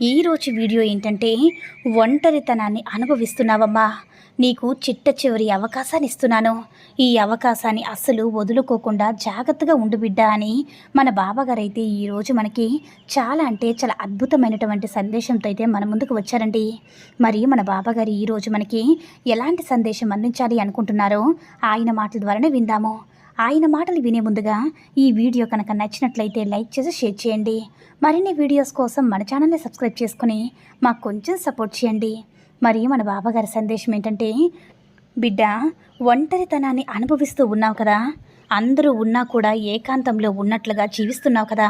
ఈరోజు వీడియో ఏంటంటే ఒంటరితనాన్ని అనుభవిస్తున్నావమ్మా. నీకు చిట్ట చివరి అవకాశాన్ని ఇస్తున్నాను. ఈ అవకాశాన్ని అస్సలు వదులుకోకుండా జాగ్రత్తగా ఉండు బిడ్డ అని మన బాబాగారు అయితే ఈరోజు మనకి చాలా అంటే చాలా అద్భుతమైనటువంటి సందేశంతో అయితే మన ముందుకు వచ్చారండి. మరి మన బాబాగారు ఈరోజు మనకి ఎలాంటి సందేశం అందించాలి అనుకుంటున్నారో ఆయన మాటల ద్వారానే విందాము. ఆయన మాటలు వినే ముందుగా ఈ వీడియో కనుక నచ్చినట్లయితే లైక్ చేసి షేర్ చేయండి. మరిన్ని వీడియోస్ కోసం మన ఛానల్ని సబ్స్క్రైబ్ చేసుకుని మాకు కొంచెం సపోర్ట్ చేయండి. మరి మన బాబాగారి సందేశం ఏంటంటే బిడ్డ ఒంటరితనాన్ని అనుభవిస్తూ ఉన్నావు కదా. అందరూ ఉన్నా కూడా ఏకాంతంలో ఉన్నట్లుగా జీవిస్తున్నావు కదా.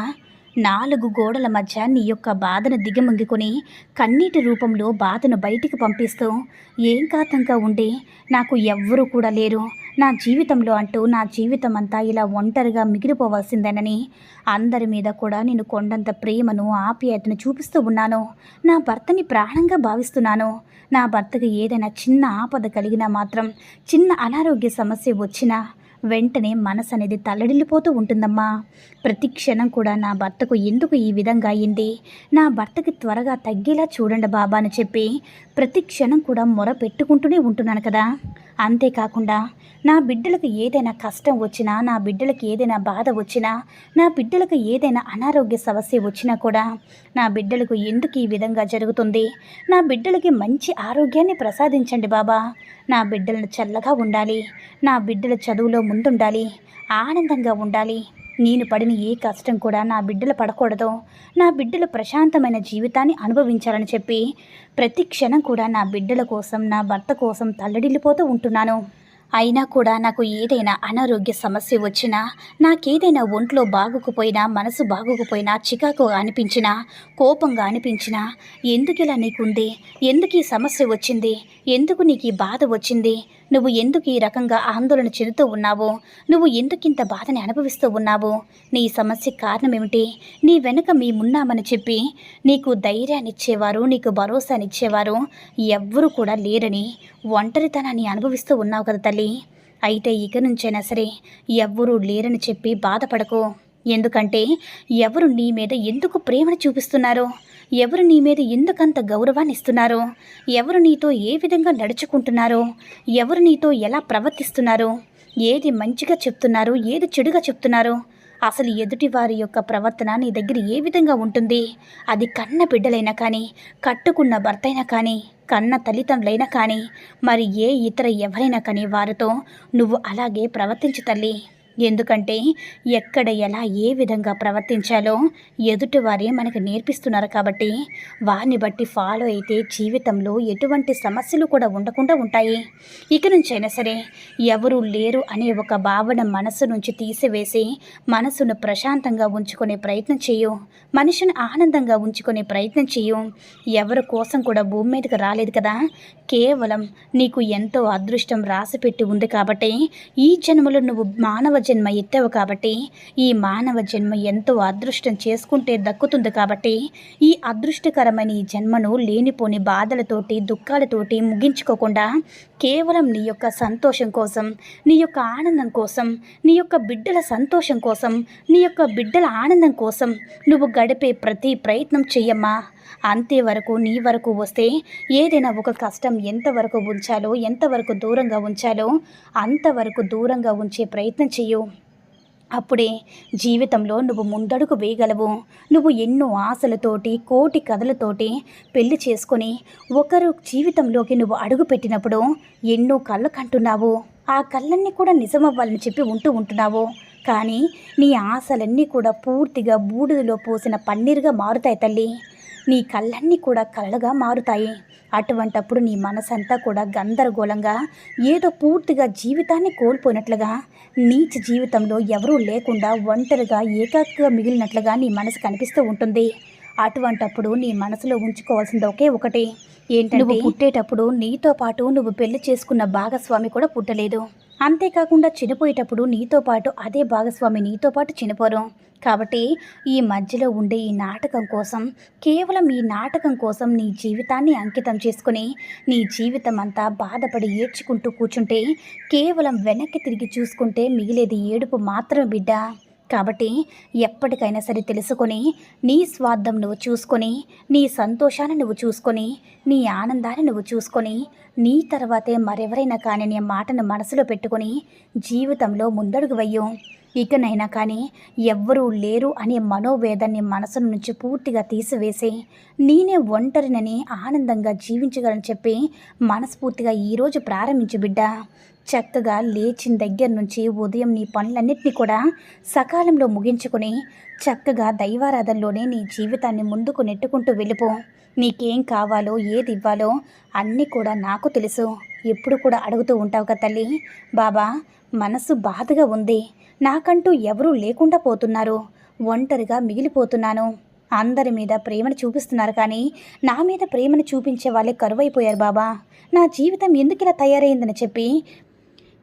నాలుగు గోడల మధ్య నీ యొక్క బాధను దిగమంగుకొని కన్నీటి రూపంలో బాధను బయటికి పంపిస్తూ ఏం కాతంగా ఉండి నాకు ఎవ్వరూ కూడా లేరు. నా జీవితంలో అంటూ నా జీవితం అంతా ఇలా ఒంటరిగా మిగిలిపోవాల్సిందేనని అందరి మీద కూడా నేను కొండంత ప్రేమను ఆప్యాయతను చూపిస్తూ ఉన్నాను. నా భర్తని ప్రాణంగా భావిస్తున్నాను. నా భర్తకు ఏదైనా చిన్న ఆపద కలిగినా మాత్రం చిన్న అనారోగ్య సమస్య వచ్చినా వెంటనే మనసు అనేది తల్లడిల్లిపోతూ ఉంటుందమ్మా. ప్రతి క్షణం కూడా నా భర్తకు ఎందుకు ఈ విధంగా అయింది? నా భర్తకి త్వరగా తగ్గేలా చూడండి బాబా అని చెప్పి ప్రతి క్షణం కూడా మొర పెట్టుకుంటూనే ఉంటున్నాను కదా. అంతేకాకుండా నా బిడ్డలకు ఏదైనా కష్టం వచ్చినా నా బిడ్డలకు ఏదైనా బాధ వచ్చినా నా బిడ్డలకు ఏదైనా అనారోగ్య సమస్య వచ్చినా కూడా నా బిడ్డలకు ఎందుకు ఈ విధంగా జరుగుతుంది? నా బిడ్డలకి మంచి ఆరోగ్యాన్ని ప్రసాదించండి బాబా. నా బిడ్డలను చల్లగా ఉండాలి. నా బిడ్డల చదువులో ముందుండాలి. ఆనందంగా ఉండాలి. నేను పడిన ఏ కష్టం కూడా నా బిడ్డలు పడకూడదు. నా బిడ్డలు ప్రశాంతమైన జీవితాన్ని అనుభవించాలని చెప్పి ప్రతి క్షణం కూడా నా బిడ్డల కోసం నా భర్త కోసం తల్లడిల్లిపోతూ ఉంటున్నాను. అయినా కూడా నాకు ఏదైనా అనారోగ్య సమస్య వచ్చినా నాకేదైనా ఒంట్లో బాగోకపోయినా మనసు బాగోకపోయినా చికాకు అనిపించినా కోపంగా అనిపించినా ఎందుకు ఇలా నీకుంది? ఎందుకు ఈ సమస్య వచ్చింది? ఎందుకు నీకు ఈ బాధ వచ్చింది? నువ్వు ఎందుకు ఈ రకంగా ఆందోళన చెందుతూ ఉన్నావు? నువ్వు ఎందుకింత బాధని అనుభవిస్తూ ఉన్నావు? నీ సమస్య కారణం ఏమిటి నీ వెనుక మేమున్నామని చెప్పి నీకు ధైర్యాన్నిచ్చేవారు నీకు భరోసానిచ్చేవారు ఎవ్వరూ కూడా లేరని ఒంటరితనాన్ని అనుభవిస్తూ ఉన్నావు కదా తల్లి. అయితే ఇక నుంచైనా సరే ఎవ్వరూ లేరని చెప్పి బాధపడకు. ఎందుకంటే ఎవరు నీ మీద ఎందుకు ప్రేమను చూపిస్తున్నారో? ఎవరు నీ మీద ఎందుకంత గౌరవాన్ని ఇస్తున్నారో? ఎవరు నీతో ఏ విధంగా నడుచుకుంటున్నారో? ఎవరు నీతో ఎలా ప్రవర్తిస్తున్నారో? ఏది మంచిగా చెప్తున్నారో? ఏది చెడుగా చెప్తున్నారో? అసలు ఎదుటి వారి యొక్క ప్రవర్తన నీ దగ్గర ఏ విధంగా ఉంటుంది? అది కన్న బిడ్డలైనా కానీ కట్టుకున్న భర్త అయినా కానీ కన్న తల్లిదండ్రులైనా కానీ మరి ఏ ఇతర ఎవరైనా కానీ వారితో నువ్వు అలాగే ప్రవర్తించు తల్లి. ఎందుకంటే ఎక్కడ ఎలా ఏ విధంగా ప్రవర్తించాలో ఎదుటివారే మనకు నేర్పిస్తున్నారు కాబట్టి వారిని బట్టి ఫాలో అయితే జీవితంలో ఎటువంటి సమస్యలు కూడా ఉండకుండా ఉంటాయి. ఇక నుంచైనా సరే ఎవరు లేరు అనే ఒక భావన మనసు నుంచి తీసివేసి మనసును ప్రశాంతంగా ఉంచుకునే ప్రయత్నం చేయు. మనిషిని ఆనందంగా ఉంచుకునే ప్రయత్నం చేయు. ఎవరి కోసం కూడా భూమి మీదకి రాలేదు కదా. కేవలం నీకు ఎంతో అదృష్టం రాసిపెట్టి ఉంది కాబట్టి ఈ జన్మలో నువ్వు మానవ జన్మ ఎత్తావు కాబట్టి ఈ మానవ జన్మ ఎంతో అదృష్టం చేసుకుంటే దక్కుతుంది కాబట్టి ఈ అదృష్టకరమైన ఈ జన్మను లేనిపోని బాధలతోటి దుఃఖాలతోటి ముగించుకోకుండా కేవలం నీ యొక్క సంతోషం కోసం నీ యొక్క ఆనందం కోసం నీ యొక్క బిడ్డల సంతోషం కోసం నీ యొక్క బిడ్డల ఆనందం కోసం నువ్వు గడిపే ప్రతి ప్రయత్నం చెయ్యమ్మా. అంతే వరకు నీ వరకు వస్తే ఏదైనా ఒక కష్టం ఎంతవరకు ఉంచాలో ఎంతవరకు దూరంగా ఉంచాలో అంతవరకు దూరంగా ఉంచే ప్రయత్నం చెయ్యు. అప్పుడే జీవితంలో నువ్వు ముందడుగు వేయగలవు. నువ్వు ఎన్నో ఆశలతోటి కోటి కథలతోటి పెళ్ళి చేసుకొని ఒకరు జీవితంలోకి నువ్వు అడుగు పెట్టినప్పుడు ఎన్నో కళ్ళు కంటున్నావు. ఆ కళ్ళన్నీ కూడా నిజమవ్వాలని చెప్పి ఉంటూ ఉంటున్నావు. కానీ నీ ఆశలన్నీ కూడా పూర్తిగా బూడిదలో పోసిన పన్నీరుగా మారుతాయి తల్లి. నీ కళ్ళన్నీ కూడా కలలుగా మారుతాయి. అటువంటప్పుడు నీ మనసంతా కూడా గందరగోళంగా ఏదో పూర్తిగా జీవితాన్ని కోల్పోయినట్లుగా నీచ జీవితంలో ఎవరూ లేకుండా ఒంటరిగా ఏకాకిగా మిగిలినట్లుగా నీ మనసు కనిపిస్తూ ఉంటుంది. అటువంటప్పుడు నీ మనసులో ఉంచుకోవాల్సింది ఒకే ఒకటి. ఏంటంటే నువ్వు పుట్టేటప్పుడు నీతో పాటు నువ్వు పెళ్ళి చేసుకున్న భాగస్వామి కూడా పుట్టలేదు. అంతేకాకుండా చనిపోయేటప్పుడు నీతో పాటు అదే భాగస్వామి నీతో పాటు చనిపోరు. కాబట్టి ఈ మధ్యలో ఉండే ఈ నాటకం కోసం కేవలం ఈ నాటకం కోసం నీ జీవితాన్ని అంకితం చేసుకుని నీ జీవితం అంతా బాధపడి ఏడ్చుకుంటూ కూర్చుంటే కేవలం వెనక్కి తిరిగి చూసుకుంటే మిగిలేది ఏడుపు మాత్రమే బిడ్డ. కాబట్టి ఎప్పటికైనా సరే తెలుసుకొని నీ స్వార్థం నువ్వు చూసుకొని నీ సంతోషాన్ని నువ్వు చూసుకొని నీ ఆనందాన్ని నువ్వు చూసుకొని నీ తర్వాతే మరెవరైనా కానీ నీ మాటను మనసులో పెట్టుకొని జీవితంలో ముందడుగు వెయ్యు ఇకనైనా కానీ ఎవ్వరూ లేరు అనే మనోవేదాన్ని మనసు నుంచి పూర్తిగా తీసివేసి నేనే ఒంటరినని ఆనందంగా జీవించగలని చెప్పి మనస్ఫూర్తిగా ఈరోజు ప్రారంభించు బిడ్డ. చక్కగా లేచిన దగ్గర నుంచి ఉదయం నీ పనులన్నింటినీ కూడా సకాలంలో ముగించుకొని చక్కగా దైవారాధనలోనే నీ జీవితాన్ని ముందుకు నెట్టుకుంటూ వెళ్ళిపో. నీకేం కావాలో ఏది ఇవ్వాలో అన్నీ కూడా నాకు తెలుసు. ఎప్పుడు కూడా అడుగుతూ ఉంటావు కదా తల్లి. బాబా మనసు బాధగా ఉంది. నాకంటూ ఎవరూ లేకుండా పోతున్నారు. ఒంటరిగా మిగిలిపోతున్నాను. అందరి మీద ప్రేమను చూపిస్తున్నారు కానీ నా మీద ప్రేమను చూపించే వాళ్ళే కరువైపోయారు బాబా. నా జీవితం ఎందుకు ఇలా తయారైందని చెప్పి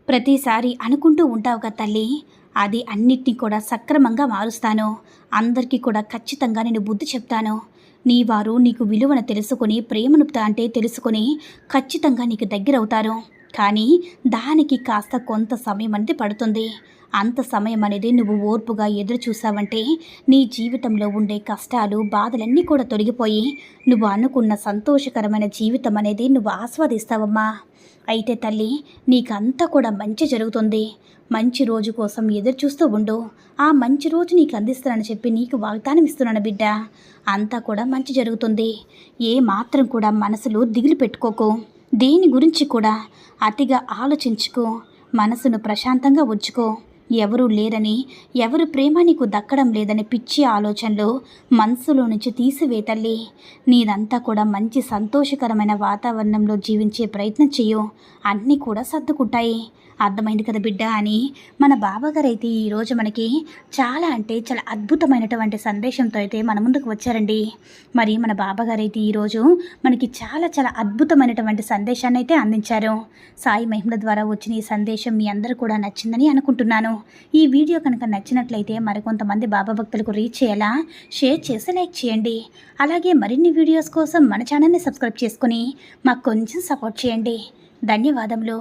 ప్రతిసారి అనుకుంటూ ఉంటావు కదా తల్లి. అది అన్నిటినీ కూడా సక్రమంగా మారుస్తాను. అందరికీ కూడా ఖచ్చితంగా నేను బుద్ధి చెప్తాను. నీ వారు నీకు విలువను తెలుసుకుని ప్రేమను అంటే తెలుసుకొని ఖచ్చితంగా నీకు దగ్గరవుతారు. కానీ దానికి కాస్త కొంత సమయం అనేది పడుతుంది. అంత సమయం అనేది నువ్వు ఓర్పుగా ఎదురు చూసావంటే నీ జీవితంలో ఉండే కష్టాలు బాధలన్నీ కూడా తొలగిపోయి నువ్వు అనుకున్న సంతోషకరమైన జీవితం అనేది నువ్వు ఆస్వాదిస్తావమ్మా. అయితే తల్లి నీకంతా కూడా మంచి జరుగుతుంది. మంచి రోజు కోసం ఎదురు చూస్తూ ఉండు. ఆ మంచి రోజు నీకు అందిస్తానని చెప్పి నీకు వాగ్దానం ఇస్తున్నాను బిడ్డ. అంతా కూడా మంచి జరుగుతుంది. ఏ మాత్రం కూడా మనసులో దిగులు పెట్టుకోకు. దేని గురించి కూడా అతిగా ఆలోచించుకో. మనసును ప్రశాంతంగా ఉంచుకో. ఎవరూ లేరని ఎవరు ప్రేమ నీకు దక్కడం లేదని పిచ్చి ఆలోచనలు మనసులో నుంచి తీసివే తల్లి. నీదంతా కూడా మంచి సంతోషకరమైన వాతావరణంలో జీవించే ప్రయత్నం చేయు అన్నీ కూడా సర్దుకుంటాయి. అర్థమైంది కదా బిడ్డ అని. మన బాబాగారు అయితే ఈరోజు మనకి చాలా అంటే చాలా అద్భుతమైనటువంటి సందేశంతో అయితే మన ముందుకు వచ్చారండి. మరి మన బాబాగారు అయితే ఈరోజు మనకి చాలా చాలా అద్భుతమైనటువంటి సందేశాన్ని అయితే అందించారు. సాయి మహిమల ద్వారా వచ్చిన ఈ సందేశం మీ అందరూ కూడా నచ్చిందని అనుకుంటున్నాను. ఈ వీడియో కనుక నచ్చినట్లయితే మరికొంతమంది బాబా భక్తులకు రీచ్ చేయాలా షేర్ చేసి లైక్ చేయండి. అలాగే మరిన్ని వీడియోస్ కోసం మన ఛానల్ని సబ్స్క్రైబ్ చేసుకుని మాకు కొంచెం సపోర్ట్ చేయండి. ధన్యవాదములు.